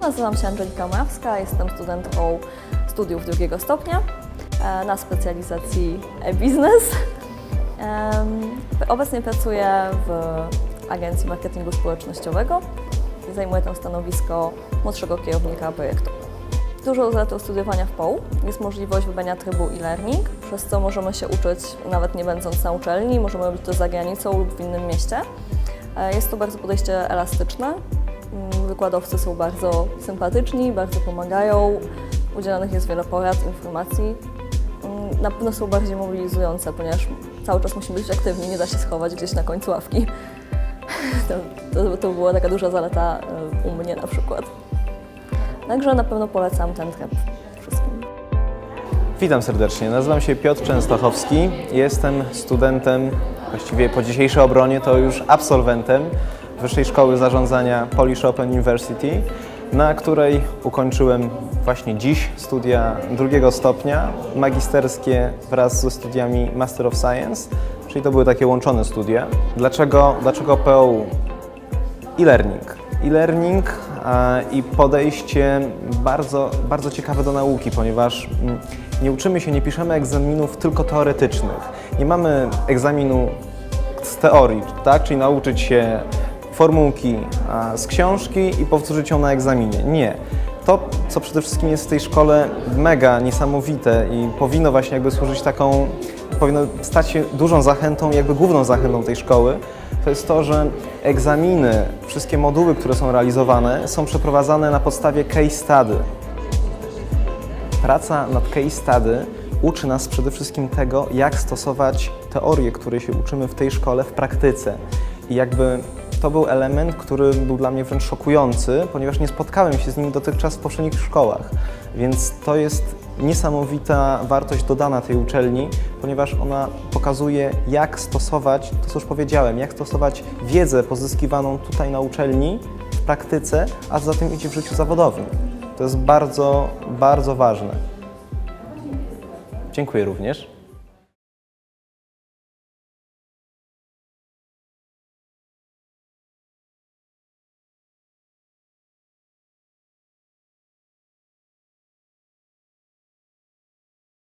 Nazywam się Angelika Mawska, jestem studentką studiów drugiego stopnia e, na specjalizacji e-biznes. Obecnie pracuję w agencji marketingu społecznościowego. Zajmuję tam stanowisko młodszego kierownika projektu. Dużą zaletą studiowania w POU jest możliwość wybrania trybu e-learning, przez co możemy się uczyć nawet nie będąc na uczelni, możemy robić to za granicą lub w innym mieście. E, Jest to bardzo podejście elastyczne. Mm, Wykładowcy są bardzo sympatyczni, bardzo pomagają. Udzielanych jest wiele porad, informacji. Mm, Na pewno są bardziej mobilizujące, ponieważ cały czas musimy być aktywni, nie da się schować gdzieś na końcu ławki. To, to, to była taka duża zaleta e, u mnie na przykład. Także na pewno polecam ten tryb wszystkim. Witam serdecznie, nazywam się Piotr Częstochowski. Jestem studentem, właściwie po dzisiejszej obronie to już absolwentem Wyższej Szkoły Zarządzania Polish Open University, na której ukończyłem właśnie dziś studia drugiego stopnia, magisterskie wraz ze studiami Master of Science, czyli to były takie łączone studia. Dlaczego, dlaczego POU? E-learning. E-learning i podejście bardzo, bardzo ciekawe do nauki, ponieważ mm, nie uczymy się, nie piszemy egzaminów tylko teoretycznych. Nie mamy egzaminu z teorii, tak? czyli nauczyć się formułki z książki i powtórzyć ją na egzaminie. Nie. To, co przede wszystkim jest w tej szkole mega niesamowite i powinno właśnie jakby służyć taką, powinno stać się dużą zachętą, jakby główną zachętą tej szkoły, to jest to, że egzaminy, wszystkie moduły, które są realizowane, są przeprowadzane na podstawie case study. Praca nad case study uczy nas przede wszystkim tego, jak stosować teorie, które się uczymy w tej szkole w praktyce. I jakby to był element, który był dla mnie wręcz szokujący, ponieważ nie spotkałem się z nim dotychczas w poprzednich szkołach. Więc to jest niesamowita wartość dodana tej uczelni, ponieważ ona pokazuje, jak stosować, to co już powiedziałem, jak stosować wiedzę pozyskiwaną tutaj na uczelni w praktyce, a za tym idzie w życiu zawodowym. To jest bardzo, bardzo ważne. Dziękuję również.